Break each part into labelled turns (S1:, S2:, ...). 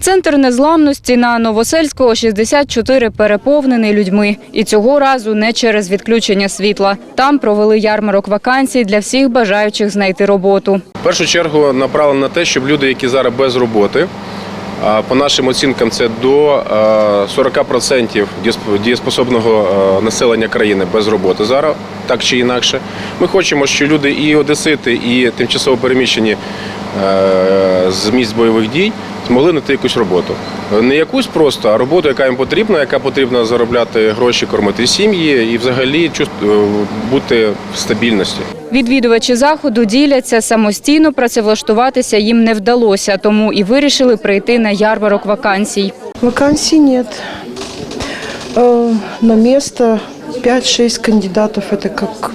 S1: Центр незламності на Новосельського 64 переповнений людьми. І цього разу не через відключення світла. Там провели ярмарок вакансій для всіх бажаючих знайти роботу.
S2: В першу чергу направлено на те, щоб люди, які зараз без роботи, по нашим оцінкам це до е, 40% дієспособного е, населення країни без роботи зараз, так чи інакше. Ми хочемо, щоб люди і одесити, і тимчасово переміщені е, з місць бойових дій змогли знайти якусь роботу. Не якусь просто, а роботу, яка їм потрібна, яка потрібна заробляти гроші, кормити сім'ї і взагалі е, бути в стабільності.
S1: Відвідувачі заходу діляться самостійно працевлаштуватися їм не вдалося, тому і вирішили прийти на ярмарок вакансій.
S3: Вакансий нет. Э, На место 5-6 кандидатов это как,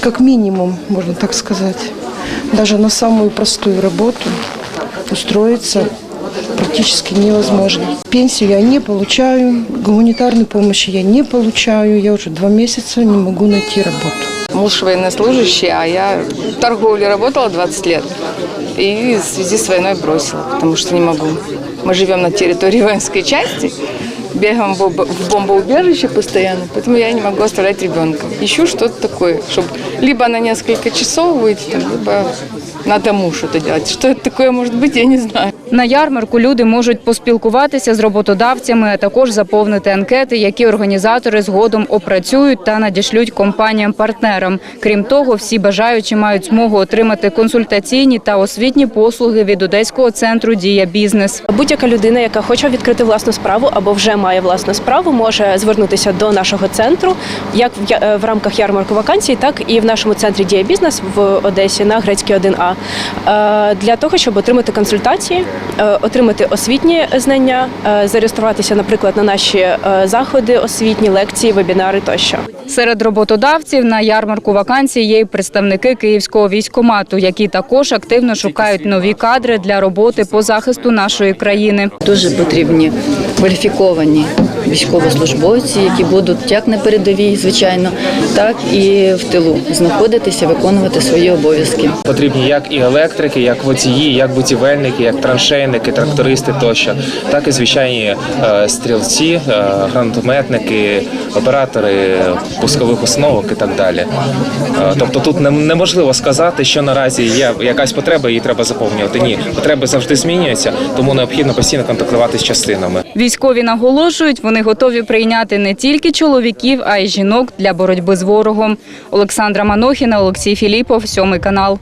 S3: как минимум, можно так сказать. Даже на самую простую работу устроиться практически невозможно. Пенсию я не получаю, гуманитарной помощи я не получаю. Я уже два месяца не могу найти работу.
S4: Муж военнослужащий, а я в торговле работала 20 лет. И в связи с войной бросила, потому что не могу. Мы живем на территории воинской части, бегаем в бомбо- в бомбоубежище постоянно, поэтому я не могу оставлять ребенка. Ищу что-то такое, чтобы либо на несколько часов выйти, там, либо на дому что-то делать. Что это такое может быть, я не знаю.
S1: На ярмарку люди можуть поспілкуватися з роботодавцями, а також заповнити анкети, які організатори згодом опрацюють та надішлють компаніям-партнерам. Крім того, всі бажаючі мають змогу отримати консультаційні та освітні послуги від Одеського центру Дія бізнес.
S5: Будь-яка людина, яка хоче відкрити власну справу або вже має власну справу, може звернутися до нашого центру, як в е, в рамках ярмарку вакансій, так і в нашому центрі Дія бізнес в Одесі на Грецькій 1А е, для того, щоб отримати консультації, е, отримати освітні знання, зареєструватися, наприклад, на наші заходи, освітні лекції, вебінари тощо.
S1: Серед роботодавців на ярмарку вакансій є й представники Київського військкомату, які також активно шукають нові кадри для роботи по захисту нашої країни.
S6: Дуже потрібні кваліфіковані військовослужбовці, які будуть як на передовій, звичайно, так і в тилу знаходитися, виконувати свої обов'язки.
S7: Потрібні як і електрики, як водії, як будівельники, як траншейники, трактористи тощо, так і звичайні е, стрілці, е, гранатометники, оператори пускових установок і так далі. Е, Тобто тут неможливо сказати, що наразі є якась потреба, її треба заповнювати. Ні, потреби завжди змінюються, тому необхідно постійно контактувати з частинами.
S1: Військові наголошують, вони готові прийняти не тільки чоловіків, а й жінок для боротьби з ворогом. Олександра Манохіна, Олексій Філіпов, сьомий канал.